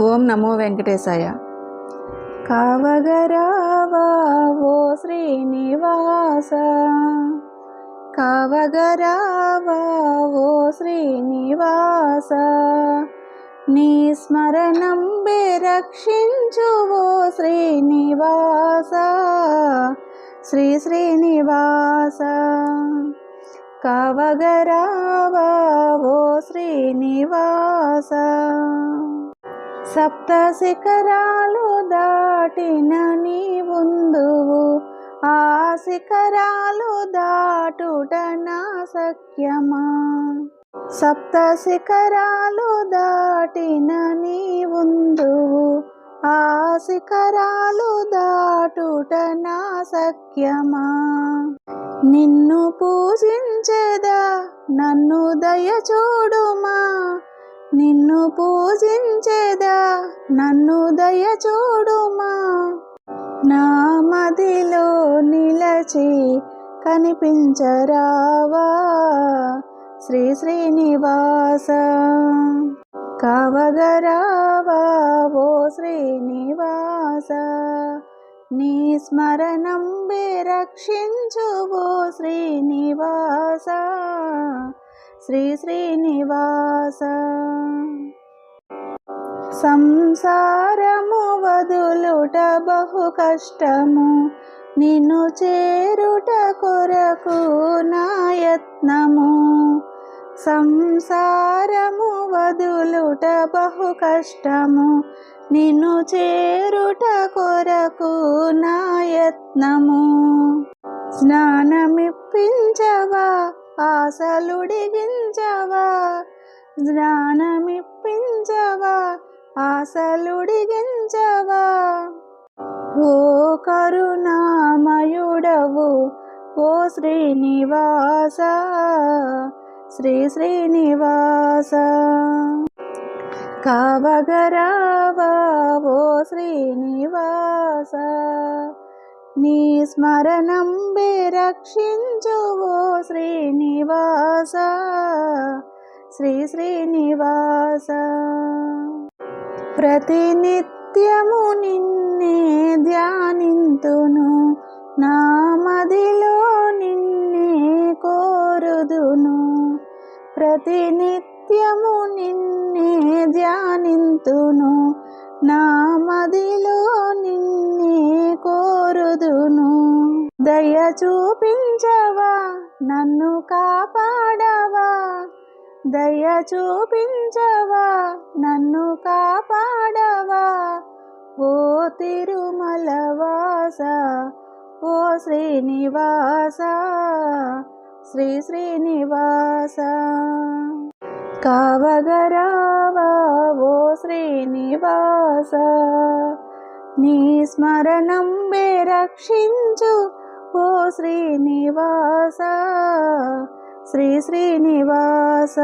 ఓం నమో వెంకటేశాయ. కావగరావా ఓ శ్రీనివాస. కావగరావా ఓ శ్రీనివాస. నీ స్మరణం రక్షించు ఓ శ్రీనివాస. శ్రీ శ్రీనివాస. కావగరావా ఓ శ్రీనివాస. సప్త శిఖరాలు దాటిన నీ ఉందువు ఆ శిఖరాలు దాటుట నా సఖ్యమా. సప్త శిఖరాలు దాటిన నీ ఉందువు ఆ శిఖరాలు దాటుట నా సఖ్యమా. నిన్ను పూజించేదా నన్ను దయ చూడుమా నిన్ను పూజించేదా నన్ను దయ చూడుమా నా మదిలో నిలచి కనిపించరావా? శ్రీ శ్రీనివాస కవగరావా? ఓ శ్రీనివాస నీ స్మరణం రక్షించు ఓ శ్రీనివాస. శ్రీ శ్రీనివాస. సంసారము వదులుట బహు కష్టము. నిన్ను చేరుట కొరకు నాయత్నము సంసారము వదులుట బహు కష్టము. నిన్ను చేరుట కొరకు నాయత్నము స్నానమిప్పించవా? ఆశలుడిగించవా జ్ఞానమిప్పించవా ఆశలుడిగించవా ఓ కరుణామయుడవు ఓ శ్రీనివాస శ్రీ శ్రీనివాస. కావగరావా ఓ శ్రీనివాస. నీ స్మరణం రక్షించువో శ్రీనివాస. శ్రీ శ్రీనివాస. ప్రతినిత్యము నిన్నే ధ్యానింతును నా మదిలో నిన్నే కోరుదును. ప్రతినిత్యము నిన్నే ధ్యానింతును నా దయ చూపించవా నన్ను కాపాడవా? దయ చూపించవా నన్ను కాపాడవా? ఓ తిరుమలవాస ఓ శ్రీనివాస శ్రీ శ్రీనివాస. కావగరావా ఓ శ్రీనివాస నీ స్మరణం రక్షించు ఓ శ్రీనివాస శ్రీ శ్రీనివాస.